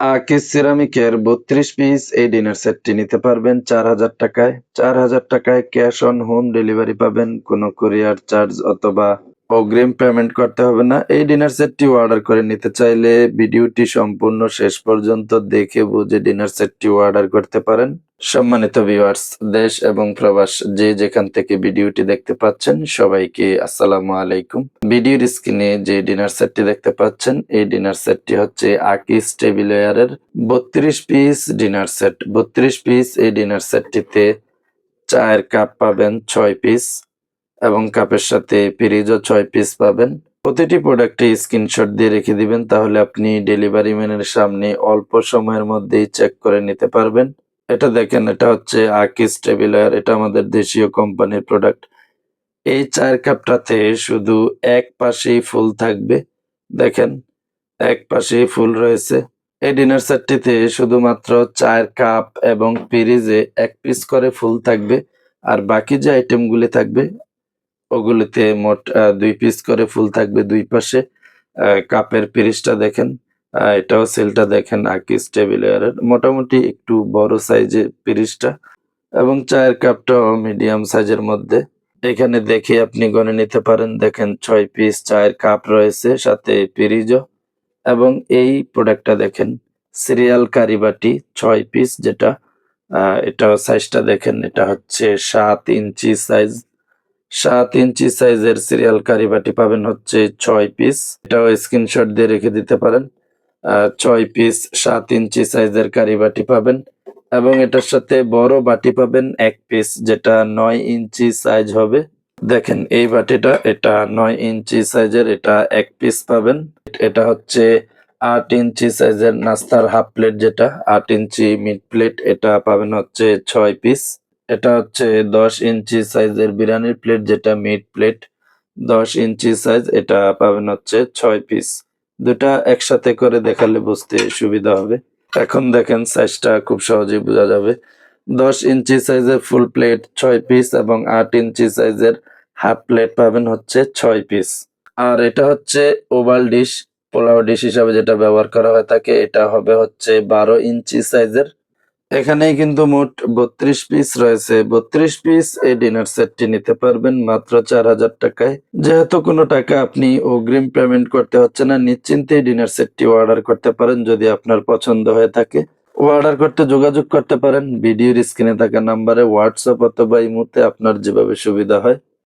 আকিজ সিরামিকের বত্রিশ পিস এই ডিনার সেটটি নিতে পারবেন চার হাজার টাকায়। চার হাজার টাকায় ক্যাশ অন হোম ডেলিভারি পাবেন কোনো কুরিয়ার চার্জ অথবা অগ্রিম পেমেন্ট করতে হবে না। এই ডিনার সেটটি অর্ডার করে নিতে চাইলে ভিডিওটি সম্পূর্ণ শেষ পর্যন্ত দেখে বুঝে ডিনার সেটটি অর্ডার করতে পারেন। সম্মানিত ভিউয়ার্স দেশ এবং প্রবাস, যে যেখান থেকে ভিডিওটি দেখতে পাচ্ছেন, সবাইকে আসসালামু আলাইকুম। ভিডিওর স্ক্রিনে যে ডিনার সেটটি দেখতে পাচ্ছেন, এই ডিনার সেটটি হচ্ছে আকিস টেবিলওয়ারের বত্রিশ পিস ডিনার সেট বত্রিশ পিস এই ডিনার সেটটিতে চায়ের কাপ পাবেন ছয় পিস এবং কাপের সাথে পিরিজও ছয় পিস পাবেন। প্রতিটি প্রোডাক্টে স্ক্রিনশট দিয়ে রেখে দিবেন, তাহলে আপনি ডেলিভারি ম্যানের সামনে অল্প সময়ের মধ্যেই চেক করে নিতে পারবেন। এটা দেখেন, এটা হচ্ছে আকিস টেবিলার এটা আমাদের দেশীয় কোম্পানির প্রোডাক্ট এই চায়ের কাপটাতে শুধু এক পাশেই ফুল থাকবে। দেখেন, এক পাশেই ফুল রয়েছে। এই ডিনার সেটটিতে শুধুমাত্র চায়ের কাপ এবং পিরিজে এক পিস করে ফুল থাকবে। আর বাকি যে আইটেমগুলি থাকবে ওগুলিতে মোট দুই পিস করে ফুল থাকবে দুই পাশে। কাপের পিরিজটা দেখেন এটাও সেলটা দেখেন, আকিস টেবিলের মোটামুটি একটু বড় সাইজের পিরিজটা এবং চায়ের কাপটাও মিডিয়াম সাইজের মধ্যে। এখানে দেখে আপনি গণে নিতে পারেন, দেখেন ছয় পিস চায়ের কাপ রয়েছে, সাথে পিরিজও এবং এই প্রোডাক্টটা দেখেন সিরিয়াল কারিবাটি ছয় পিস যেটা এটা সাইজটা দেখেন, এটা হচ্ছে সাত ইঞ্চি সাইজ সাত ইঞ্চি সাইজের সিরিয়াল কারিবাটি পাবেন হচ্ছে ছয় পিস এটাও স্ক্রিনশট দিয়ে রেখে দিতে পারেন। ছয় পিস সাত ইঞ্চি সাইজের কারিবাটি পাবেন। এবং এটার সাথে বড় বাটি পাবেন এক পিস যেটা নয় ইঞ্চি সাইজ হবে। দেখেন, এই বাটিটা, এটা নয় ইঞ্চি সাইজের এটা এক পিস পাবেন। এটা হচ্ছে আট ইঞ্চি সাইজের নাস্তার হাফ প্লেট যেটা, আট ইঞ্চি মিড প্লেট এটা পাবেন হচ্ছে ছয় পিস এটা হচ্ছে দশ ইঞ্চি সাইজের বিরিয়ানির প্লেট, যেটা মিড প্লেট। দশ ইঞ্চি সাইজ, এটা পাবেন হচ্ছে ছয় পিস। দুটা একসাথে করে দেখালে বুঝতে সুবিধা হবে। এখন দেখেন সাইজটা খুব সহজেই বোঝা যাবে। দশ ইঞ্চি সাইজের ফুল প্লেট, ছয় পিস এবং আট ইঞ্চি সাইজের হাফ প্লেট পাবেন হচ্ছে ছয় পিস। আর এটা হচ্ছে ওভাল ডিশ, পোলাও ডিশ হিসাবে যেটা ব্যবহার করা হয়ে থাকে এটা হবে হচ্ছে বারো ইঞ্চি সাইজের এখানেই কিন্তু মোট বত্রিশ পিস রয়েছে। বত্রিশ পিস এই ডিনার সেটটি নিতে পারবেন মাত্র চার হাজার টাকায়। যেহেতু কোনো টাকা আপনি অগ্রিম পেমেন্ট করতে হচ্ছে না নিশ্চিন্তে ডিনার সেটটি অর্ডার করতে পারেন যদি আপনার পছন্দ হয়ে থাকে। অর্ডার করতে যোগাযোগ করতে পারেন, ভিডিওর স্ক্রিনে থাকা নাম্বারে হোয়াটসঅ্যাপ অথবা ইমোতে আপনার যেভাবে সুবিধা হয়।